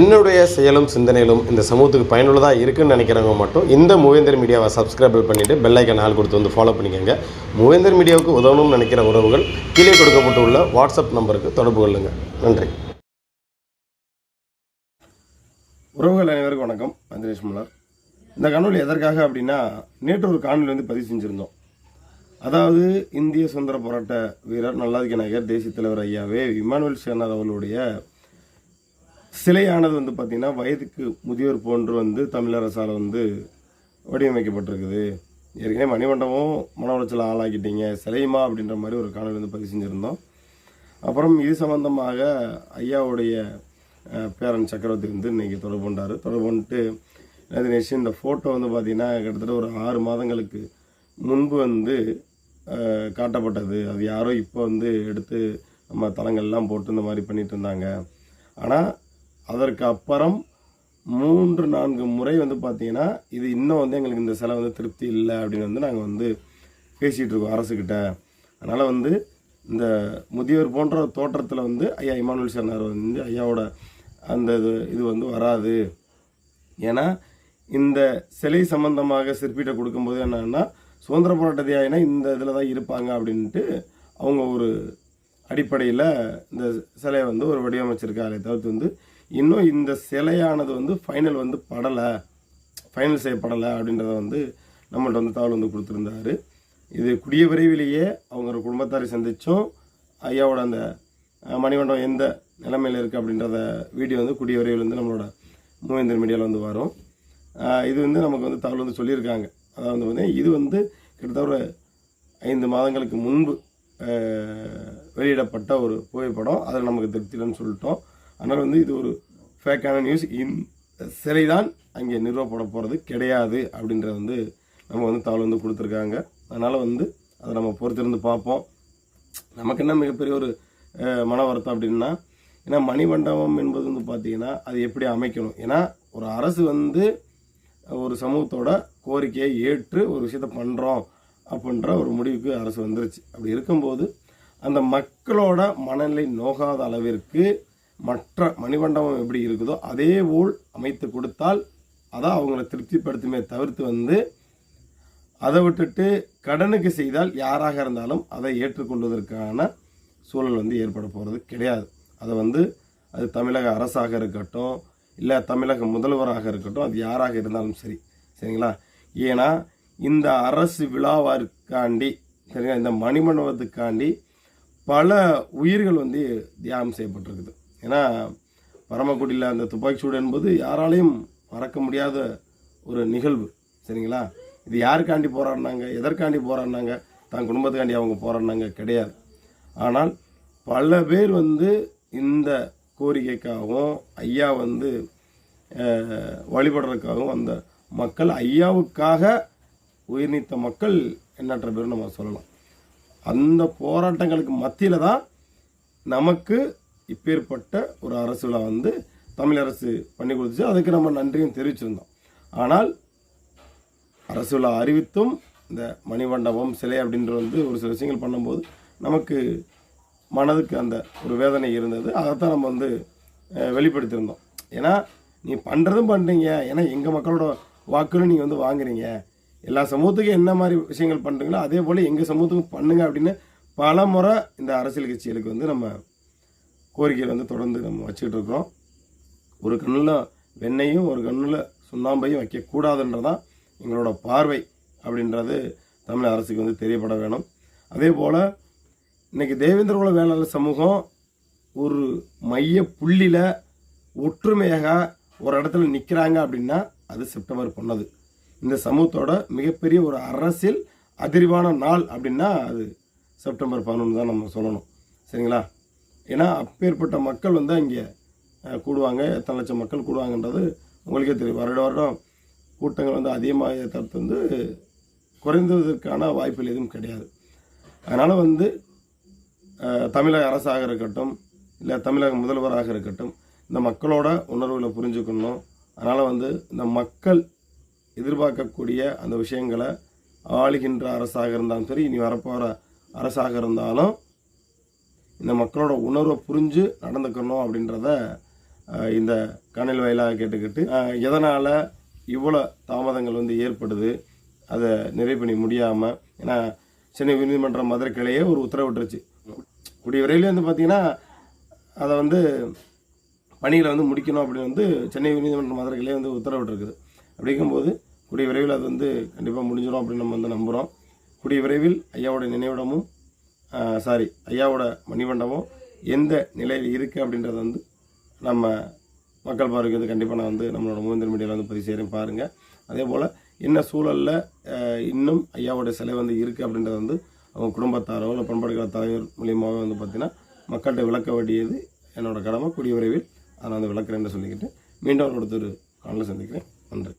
என்னுடைய செயலும் சிந்தனையிலும் இந்த சமூகத்துக்கு பயனுள்ளதாக இருக்குன்னு நினைக்கிறவங்க மட்டும் இந்த மூவேந்தர் மீடியாவை சப்ஸ்கிரைபிள் பண்ணிவிட்டு பெல்லைக்கன் ஆள் கொடுத்து வந்து ஃபாலோ பண்ணிக்கோங்க. மூவேந்தர் மீடியாவுக்கு உதவணும்னு நினைக்கிற உறவுகள் கீழே கொடுக்கப்பட்டுள்ள வாட்ஸ்அப் நம்பருக்கு தொடர்பு கொள்ளுங்கள் நன்றி. உறவுகள் அனைவருக்கும் வணக்கம். அந்திரேஷ் மலர். இந்த காணொலி எதற்காக அப்படின்னா நேற்று ஒரு காணொலி வந்து பதிவு செஞ்சுருந்தோம். அதாவது இந்திய சுதந்திர போராட்ட வீரர் நல்லாதிக்க நாயகர் தேசிய தலைவர் ஐயாவே இமானுவேல் சேனார் அவர்களுடைய சிலையானது வந்து பார்த்திங்கன்னா வயதுக்கு முதியோர் போன்று வந்து தமிழரசால் வந்து வடிவமைக்கப்பட்டிருக்குது. ஏற்கனவே மணிமண்டபம் மன உளைச்சல் ஆளாக்கிட்டீங்க. சிலையுமா அப்படின்ற மாதிரி ஒரு காணொலி வந்து பதிவு செஞ்சுருந்தோம். அப்புறம் இது சம்பந்தமாக ஐயாவுடைய பேரன் சக்கரவர்த்தி வந்து இன்றைக்கி தொடர்பு கொண்டார். தொடர்பு கொண்டுட்டு தினேஷ் இந்த ஃபோட்டோ வந்து பார்த்திங்கன்னா கிட்டத்தட்ட ஒரு ஆறு மாதங்களுக்கு முன்பு வந்து காட்டப்பட்டது. அது யாரோ இப்போ வந்து எடுத்து நம்ம தளங்கள்லாம் போட்டு இந்த மாதிரி பண்ணிகிட்டு இருந்தாங்க. ஆனால் அதற்கு அப்புறம் மூன்று நான்கு முறை வந்து பார்த்தீங்கன்னா இது இன்னும் வந்து எங்களுக்கு இந்த சிலை வந்து திருப்தி இல்லை அப்படின்னு வந்து நாங்கள் வந்து பேசிகிட்டு இருக்கோம் அரசுக்கிட்ட அதனால் வந்து இந்த முதியோர் போன்ற தோற்றத்தில் வந்து ஐயா இமானுவல் சர்னார் வந்து ஐயாவோட அந்த இது இது வந்து வராது. ஏன்னா இந்த சிலை சம்பந்தமாக சிற்பிட்ட கொடுக்கும்போது என்னென்னா சுதந்திர போராட்ட தியாயினா இந்த இதில் தான் இருப்பாங்க அப்படின்ட்டு அவங்க ஒரு அடிப்படையில் இந்த சிலையை வந்து ஒரு வடிவமைச்சிருக்காங்களே தவிர்த்து வந்து இன்னும் இந்த சிலையானது வந்து ஃபைனல் வந்து படலை. ஃபைனல் செய்யப்படலை அப்படின்றத வந்து நம்மள்ட்ட வந்து தகவல் வந்து கொடுத்துருந்தாரு. இது குடிய விரைவிலேயே அவங்க ஒரு குடும்பத்தாரை சந்தித்தோம். ஐயாவோட அந்த மணிமண்டபம் எந்த நிலைமையில் இருக்குது அப்படின்றத வீடியோ வந்து குடிய விரைவில் வந்து நம்மளோட மூவேந்தர் மீடியாவில் வந்து வரும். இது வந்து நமக்கு வந்து தகவல் வந்து சொல்லியிருக்காங்க. அதாவது வந்து இது வந்து கிட்டத்தட்ட ஒரு ஐந்து மாதங்களுக்கு முன்பு வெளியிடப்பட்ட ஒரு புகைப்படம். அதில் நமக்கு திருப்தி இல்லைன்னு சொல்லிட்டோம். அதனால் வந்து இது ஒரு ஃபேக்கான நியூஸ் இந் சிலை தான் அங்கே நிறுவப்பட போகிறது கிடையாது அப்படின்றத வந்து நம்ம வந்து தகவல் வந்து கொடுத்துருக்காங்க. அதனால் வந்து அதை நம்ம பொறுத்திருந்து பார்ப்போம். நமக்கு என்ன மிகப்பெரிய ஒரு மன வருத்தம் அப்படின்னா ஏன்னா மணிமண்டபம் என்பது வந்து பார்த்திங்கன்னா அது எப்படி அமைக்கணும்? ஏன்னா ஒரு அரசு வந்து ஒரு சமூகத்தோட கோரிக்கையை ஏற்று ஒரு விஷயத்த பண்ணுறோம் அப்படின்ற ஒரு முடிவுக்கு அரசு வந்துருச்சு. அப்படி இருக்கும்போது அந்த மக்களோட மனநிலை நோகாத அளவிற்கு மற்ற மணிமண்டபம் எப்படி இருக்குதோ அதே போல் அமைத்து கொடுத்தால் அதான் அவங்கள திருப்திப்படுத்துமே தவிர்த்து வந்து அதை விட்டுட்டு கடனுக்கு செய்தால் யாராக இருந்தாலும் அதை ஏற்றுக்கொள்வதற்கான சூழல் வந்து ஏற்பட போகிறது கிடையாது. அதை வந்து அது தமிழக அரசாக இருக்கட்டும் இல்லை தமிழக முதல்வராக இருக்கட்டும் அது யாராக இருந்தாலும் சரி. சரிங்களா? ஏன்னா இந்த அரசு விழாவிற்காண்டி சரிங்களா? இந்த மணிமண்டபத்துக்காண்டி பல உயிர்கள் வந்து தியாகம் செய்யப்பட்டிருக்குது. ஏன்னா பரமக்குடியில் அந்த துப்பாக்கி சூடு என்பது யாராலையும் மறக்க முடியாத ஒரு நிகழ்வு. சரிங்களா? இது யாருக்காண்டி போராடினாங்க? எதற்காண்டி போராடினாங்க? தான் குடும்பத்துக்காண்டி அவங்க போராடினாங்க கிடையாது. ஆனால் பல பேர் வந்து இந்த கோரிக்கைக்காகவும் ஐயா வந்து வழிபடுறதுக்காகவும் அந்த மக்கள் ஐயாவுக்காக உயிர் நீத்த மக்கள் எண்ணற்ற பேர் நம்ம சொல்லலாம். அந்த போராட்டங்களுக்கு மத்தியில் தான் நமக்கு இப்பேற்பட்ட ஒரு அரசு விழா வந்து தமிழ் அரசு பண்ணி கொடுத்துச்சு. அதுக்கு நம்ம நன்றியும் தெரிவிச்சிருந்தோம். ஆனால் அரசு விழா அறிவித்தும் இந்த மணிமண்டபம் சிலை அப்படின்ற வந்து ஒரு சில விஷயங்கள் பண்ணும்போது நமக்கு மனதுக்கு அந்த ஒரு வேதனை இருந்தது. அதைத்தான் நம்ம வந்து வெளிப்படுத்தியிருந்தோம். ஏன்னா நீ பண்ணுறதும் பண்ணுறீங்க ஏன்னா எங்கள் மக்களோட வாக்குகளும் நீங்கள் வந்து வாங்குறீங்க. எல்லா சமூகத்துக்கும் என்ன மாதிரி விஷயங்கள் பண்ணுறீங்களோ அதே போல் எங்கள் சமூகத்துக்கும் பண்ணுங்க அப்படின்னு பல முறை இந்த அரசியல் கட்சிகளுக்கு வந்து நம்ம கோரிக்கையில் வந்து தொடர்ந்து நம்ம வச்சுக்கிட்டு இருக்கிறோம் ஒரு கண்ணில் வெண்ணையும் ஒரு கண்ணில் சுண்ணாம்பையும் வைக்கக்கூடாதுன்றதான் எங்களோட பார்வை அப்படின்றது தமிழ் அரசுக்கு வந்து தெரியப்பட வேணும். அதே போல் இன்றைக்கி தேவேந்திர குல வேளாளர் சமூகம் ஒரு மைய புள்ளியில் ஒற்றுமையாக ஒரு இடத்துல நிற்கிறாங்க அப்படின்னா அது செப்டம்பர் பொன்னது இந்த சமூகத்தோட மிகப்பெரிய ஒரு அரசியல் அதிர்வான நாள் அப்படின்னா அது செப்டம்பர் பதினொன்று தான் நம்ம சொல்லணும். சரிங்களா? ஏன்னா அப்பேற்பட்ட மக்கள் வந்து அங்கே கூடுவாங்க. எத்தனை லட்சம் மக்கள் கூடுவாங்கன்றது உங்களுக்கே தெரியும். வருட வருடம் கூட்டங்கள் வந்து அதிகமாக தவிர்த்து வந்து குறைந்ததற்கான வாய்ப்புகள் எதுவும் கிடையாது. அதனால் வந்து தமிழக அரசாக இருக்கட்டும் இல்லை தமிழக முதல்வராக இருக்கட்டும் இந்த மக்களோட உணர்வுகளை புரிஞ்சுக்கணும். அதனால் வந்து இந்த மக்கள் எதிர்பார்க்கக்கூடிய அந்த விஷயங்களை ஆளுகின்ற அரசாக இருந்தாலும் சரி இனி வரப்போகிற அரசாக இருந்தாலும் இந்த மக்களோட உணர்வை புரிஞ்சு நடந்துக்கணும் அப்படின்றத இந்த கணில் வாயிலாக கேட்டுக்கிட்டு எதனால் இவ்வளோ தாமதங்கள் வந்து ஏற்படுது அதை நிறைவு பண்ணி முடியாமல் ஏன்னா சென்னை உயர்நீதிமன்ற மதுரை கிளையே ஒரு உத்தரவிட்டுருச்சு கூடிய விரைவில் வந்து பார்த்திங்கன்னா அதை வந்து பணிகளை வந்து முடிக்கணும் அப்படின்னு வந்து சென்னை உயர்நீதிமன்ற மதுரை கிளையே வந்து உத்தரவிட்டிருக்குது அப்படிங்கும்போது கூடிய விரைவில் அது வந்து கண்டிப்பாக முடிஞ்சிடும் அப்படின்னு நம்ம வந்து நம்புகிறோம் கூடிய விரைவில் ஐயாவோட நினைவிடமும் சாரி ஐயாவோட மணிமண்டபம் எந்த நிலையில் இருக்குது அப்படின்றத வந்து நம்ம மக்கள் பார்வைக்கு வந்து கண்டிப்பாக நான் வந்து நம்மளோட மூவிந்தர் மீடியாவில் வந்து பதிவு செய்கிறேன் பாருங்கள் அதே போல் என்ன சூழலில் இன்னும் ஐயாவோட சிலை வந்து இருக்குது அப்படின்றத வந்து அவங்க குடும்பத்தாரோ இல்லை பண்பாடுகள தலைவர் மூலியமாகவே வந்து பார்த்திங்கன்னா மக்கள்கிட்ட விளக்க வேண்டியது என்னோடய கடமை. கூடிய விரைவில் அதை நான் வந்து விளக்குறேன்னு சொல்லிக்கிட்டு மீண்டும் ஒரு ஒருத்தர் காலையில் சந்திக்கிறேன். நன்றி.